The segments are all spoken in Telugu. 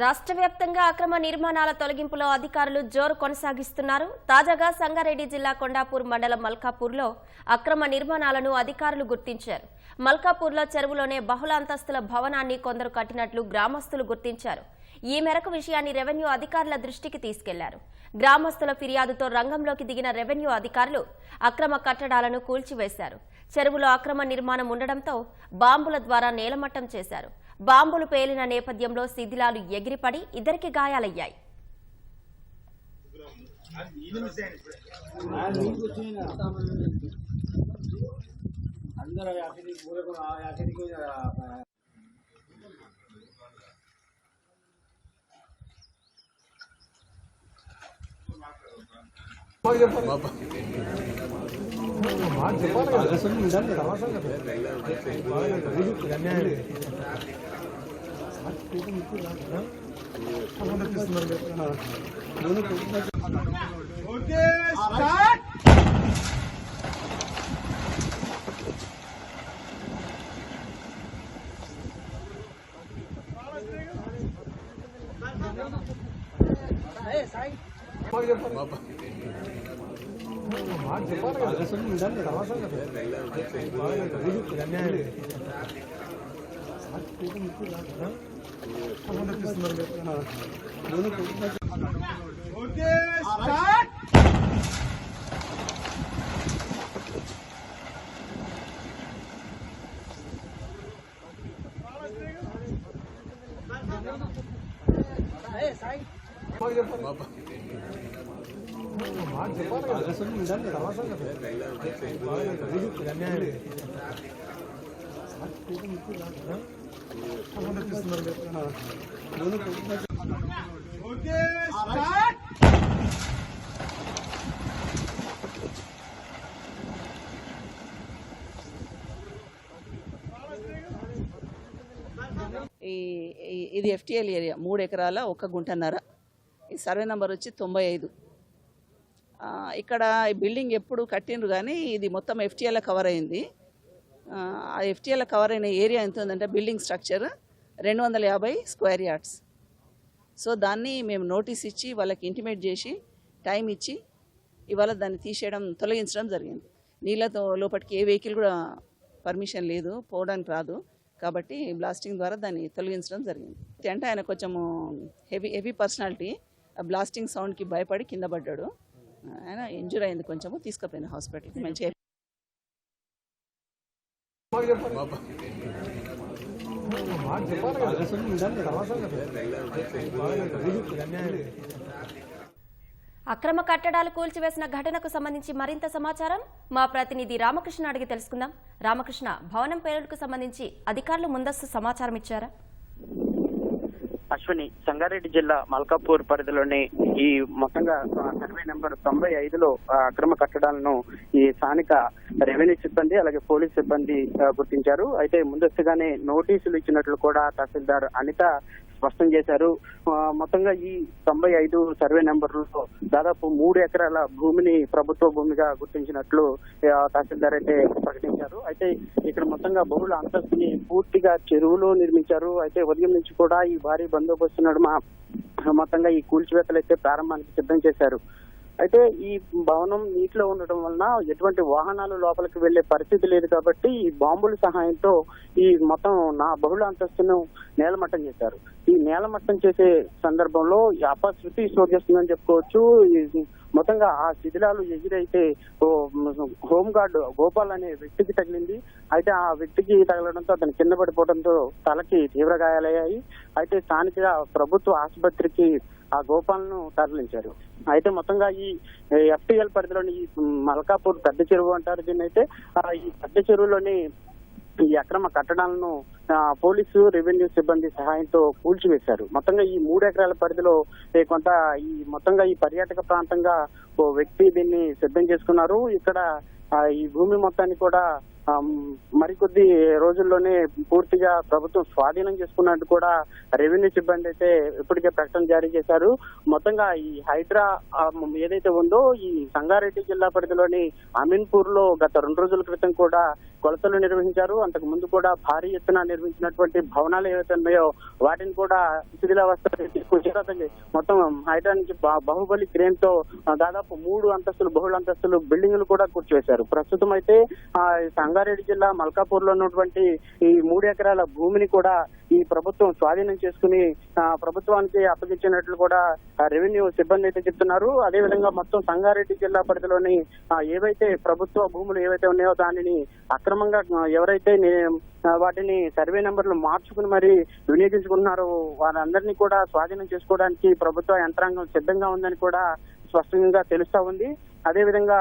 రాష్ట్ర వ్యాప్తంగా అక్రమ నిర్మాణాల తొలగింపులో అధికారులు జోరు కొనసాగిస్తున్నారు. తాజాగా సంగారెడ్డి జిల్లా కొండాపూర్ మండలం మల్కాపూర్లో అక్రమ నిర్మాణాలను అధికారులు గుర్తించారు. మల్కాపూర్లో చెరువులోనే బహుళ అంతస్తుల భవనాన్ని కొందరు కట్టినట్లు గ్రామస్తులు గుర్తించారు. ఈ మేరకు విషయాన్ని రెవెన్యూ అధికారుల దృష్టికి తీసుకెళ్ళారు. గ్రామస్తుల ఫిర్యాదుతో రంగంలోకి దిగిన రెవెన్యూ అధికారులు అక్రమ కట్టడాలను కూల్చివేశారు. చెరువులో అక్రమ నిర్మాణం ఉండడంతో బాంబుల ద్వారా నేలమట్టం చేశారు. బాంబులు పేలిన నేపథ్యంలో శిథిలాలు ఎగిరిపడి ఇద్దరికి గాయాలయ్యాయి. Okay, start. Hey, side. ఊరకు ఈ ఈ- ఇది ఎఫ్టిఎల్ ఏరియా మూడు ఎకరాల ఒక గుంటన్నర. ఈ సర్వే నెంబర్ వచ్చి తొంభై ఐదు. ఇక్కడ ఈ బిల్డింగ్ ఎప్పుడు కట్టిండ్రు కానీ ఇది మొత్తం ఎఫ్టీఎల్ కవర్ అయింది. ఆ, ఎఫ్టీఎల్ కవర్ అయిన ఏరియా ఎంత ఉందంటే బిల్డింగ్ స్ట్రక్చర్ రెండు వందల యాభై స్క్వేర్ యార్డ్స్. సో దాన్ని మేము నోటీస్ ఇచ్చి వాళ్ళకి ఇంటిమేట్ చేసి టైం ఇచ్చి ఇవాళ దాన్ని తీసేయడం తొలగించడం జరిగింది. నీళ్ళతో లోపలికి ఏ వెహికల్ కూడా పర్మిషన్ లేదు పోవడానికి రాదు. కాబట్టి బ్లాస్టింగ్ ద్వారా దాన్ని తొలగించడం జరిగింది. అంటే ఆయన కొంచెము హెవీ హెవీ పర్సనాలిటీ ఆ బ్లాస్టింగ్ సౌండ్కి భయపడి కింద పడ్డాడు. ఆయన ఇంజూర్ అయింది కొంచెము తీసుకుపోయింది హాస్పిటల్కి మంచిగా అక్రమ కట్టడాలు కూల్చివేసిన ఘటనకు సంబంధించి మరింత సమాచారం మా ప్రతినిధి రామకృష్ణ అడిగి తెలుసుకుందాం. రామకృష్ణ భవనం పేరుకు సంబంధించి అధికారులు ముందస్తు సమాచారం ఇచ్చారా? అశ్విని సంగారెడ్డి జిల్లా మల్కాపూర్ పరిధిలోని ఈ మొత్తంగా సర్వే నెంబర్ తొంభై ఐదులో అక్రమ కట్టడాలను ఈ స్థానిక రెవెన్యూ సిబ్బంది అలాగే పోలీస్ సిబ్బంది గుర్తించారు. అయితే ముందస్తుగానే నోటీసులు ఇచ్చినట్లు కూడా తహసీల్దార్ అనిత స్పష్టం చేశారు. మొత్తంగా ఈ తొంభై ఐదు సర్వే నెంబర్లో దాదాపు మూడు ఎకరాల భూమిని ప్రభుత్వ భూమిగా గుర్తించినట్లు తహసీల్దార్ అయితే ప్రకటించారు. అయితే ఇక్కడ మొత్తంగా బహుళ అంతస్తుని పూర్తిగా చెరువులో నిర్మించారు. అయితే ఉదయం నుంచి కూడా ఈ భారీ బందోబస్తు నడుమ మొత్తంగా ఈ కూల్చివేతలు అయితే ప్రారంభానికి సిద్ధం చేశారు. అయితే ఈ భవనం నీటిలో ఉండటం వలన ఎటువంటి వాహనాలు లోపలికి వెళ్ళే పరిస్థితి లేదు కాబట్టి ఈ బాంబుల సహాయంతో ఈ మొత్తం నా బహుళ అంతస్తును నేలమట్టం చేశారు. ఈ నేలమట్టం చేసే సందర్భంలో ఈ అపశృతి చోటు చేస్తుందని చెప్పుకోవచ్చు. ఈ మొత్తంగా ఆ శిథిలాలు ఎగిరైతే ఓ హోమ్ గోపాల్ అనే వ్యక్తికి తగిలింది. అయితే ఆ వ్యక్తికి తగలడంతో అతను కింద పడిపోవడంతో తలకి తీవ్ర గాయాలయ్యాయి. అయితే స్థానిక ప్రభుత్వ ఆసుపత్రికి ఆ గోపాలను తరలించారు. అయితే మొత్తంగా ఈ ఎఫ్టీఎల్ పరిధిలోని ఈ మల్కాపూర్ పెద్ద చెరువు అంటారు దీన్ని అయితే ఈ పెద్ద చెరువులోని ఈ అక్రమ కట్టడాలను పోలీసు రెవెన్యూ సిబ్బంది సహాయంతో కూల్చివేశారు. మొత్తంగా ఈ మూడు ఎకరాల పరిధిలో కొంత ఈ మొత్తంగా ఈ పర్యాటక ప్రాంతంగా ఓ వ్యక్తి దీన్ని సిద్ధం చేసుకున్నారు. ఇక్కడ ఈ భూమి మొత్తాన్ని కూడా మరికొద్ది రోజుల్లోనే పూర్తిగా ప్రభుత్వం స్వాధీనం చేసుకున్నట్టు కూడా రెవెన్యూ సిబ్బంది అయితే ఇప్పటికే ప్రకటన జారీ చేశారు. మొత్తంగా ఈ హైడ్రా ఏదైతే ఉందో ఈ సంగారెడ్డి జిల్లా పరిధిలోని అమీన్పూర్లో గత రెండు రోజుల క్రితం కూడా కొలతలు నిర్వహించారు. అంతకు ముందు కూడా భారీ ఎత్తున నిర్మించినటువంటి భవనాలు ఏవైతే ఉన్నాయో వాటిని కూడా శిథిలావస్థ తీసుకొచ్చారు మొత్తం హైడ్రా నుంచి బాహుబలి క్రేన్తో దాదాపు మూడు అంతస్తులు బహుళ అంతస్తులు బిల్డింగ్లు కూడా కూర్చివేశారు. ప్రస్తుతం అయితే ఆ, సంగారెడ్డి జిల్లా మల్కాపూర్లో ఉన్నటువంటి ఈ మూడు ఎకరాల భూమిని కూడా ఈ ప్రభుత్వం స్వాధీనం చేసుకుని ప్రభుత్వానికి అప్పగించినట్లు కూడా రెవెన్యూ సిబ్బంది అయితే చెప్తున్నారు. అదేవిధంగా మొత్తం సంగారెడ్డి జిల్లా పరిధిలోని ఏవైతే ప్రభుత్వ భూములు ఏవైతే ఉన్నాయో దానిని అక్రమంగా ఎవరైతే వాటిని సర్వే నెంబర్లు మార్చుకుని మరి వినియోగించుకున్నారో వారందరినీ కూడా స్వాధీనం చేసుకోవడానికి ప్రభుత్వ యంత్రాంగం సిద్ధంగా ఉందని కూడా స్పష్టంగా తెలుస్తా ఉంది. అదేవిధంగా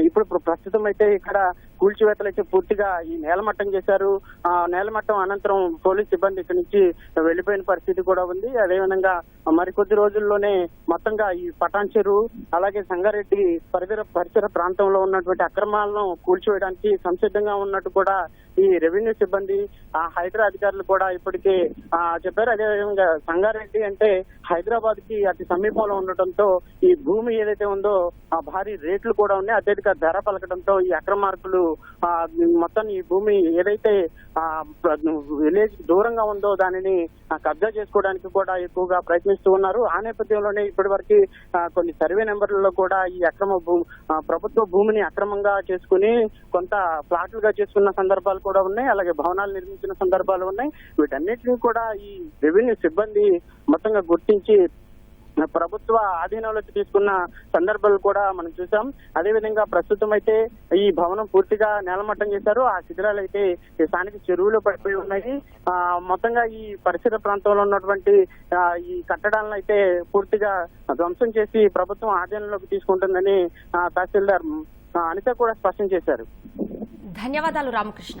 ఇప్పుడు ప్ర- ప్రస్తుతం అయితే ఇక్కడ కూల్చివేతలు అయితే పూర్తిగా ఈ నేలమట్టం చేశారు. ఆ నేలమట్టం అనంతరం పోలీస్ సిబ్బంది ఇక్కడి నుంచి వెళ్ళిపోయిన పరిస్థితి కూడా ఉంది. అదేవిధంగా మరికొద్ది రోజుల్లోనే మొత్తంగా ఈ పటాన్ చెరువు అలాగే సంగారెడ్డి పరిసర పరిసర ప్రాంతంలో ఉన్నటువంటి అక్రమాలను కూల్చివేయడానికి సంసిద్ధంగా ఉన్నట్టు కూడా ఈ రెవెన్యూ సిబ్బంది ఆ హైదరా అధికారులు కూడా ఇప్పటికే ఆ, చెప్పారు. అదేవిధంగా సంగారెడ్డి అంటే హైదరాబాద్కి అతి సమీపంలో ఉండటంతో ఈ భూమి ఏదైతే ఉందో ఆ భారీ రేట్లు కూడా ఉన్నాయి. అత్యధిక ధర పలకడంతో ఈ అక్రమార్కులు మొత్తం ఈ భూమి ఏదైతే ఆ విలేజ్ దూరంగా ఉందో దానిని కబ్జా చేసుకోవడానికి కూడా ఎక్కువగా ప్రయత్నిస్తూ ఉన్నారు. ఆ నేపథ్యంలోనే ఇప్పటి వరకు కొన్ని సర్వే నెంబర్లలో కూడా ఈ అక్రమ ప్రభుత్వ భూమిని అక్రమంగా చేసుకుని కొంత ఫ్లాట్లుగా చేసుకున్న సందర్భాలు కూడా ఉన్నాయి. అలాగే భవనాలు నిర్మించిన సందర్భాలు ఉన్నాయి. వీటన్నిటిని కూడా ఈ రెవెన్యూ సిబ్బంది మొత్తంగా గుర్తించి ప్రభుత్వ ఆధీనంలోకి తీసుకున్న సందర్భాలు కూడా మనం చూసాం. అదే విధంగా ప్రస్తుతం అయితే ఈ భవనం పూర్తిగా నేలమట్టం చేశారు. ఆ శిథిరాలు అయితే ఈ స్థానిక చెరువులో పడిపోయి ఉన్నాయి. ఆ మొత్తంగా ఈ పరిసర ప్రాంతంలో ఉన్నటువంటి ఈ కట్టడాలను అయితే పూర్తిగా ధ్వంసం చేసి ప్రభుత్వం ఆధీనంలోకి తీసుకుంటుందని తహసీల్దార్ అనిత కూడా స్పష్టం చేశారు. ధన్యవాదాలు Ramakrishna.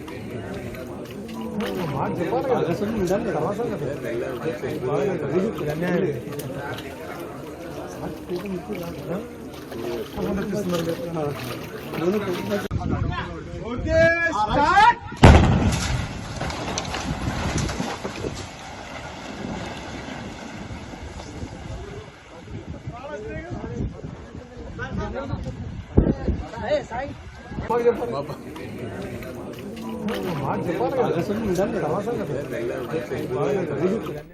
Okay start Hey, Sai. చెప్పాలి కదా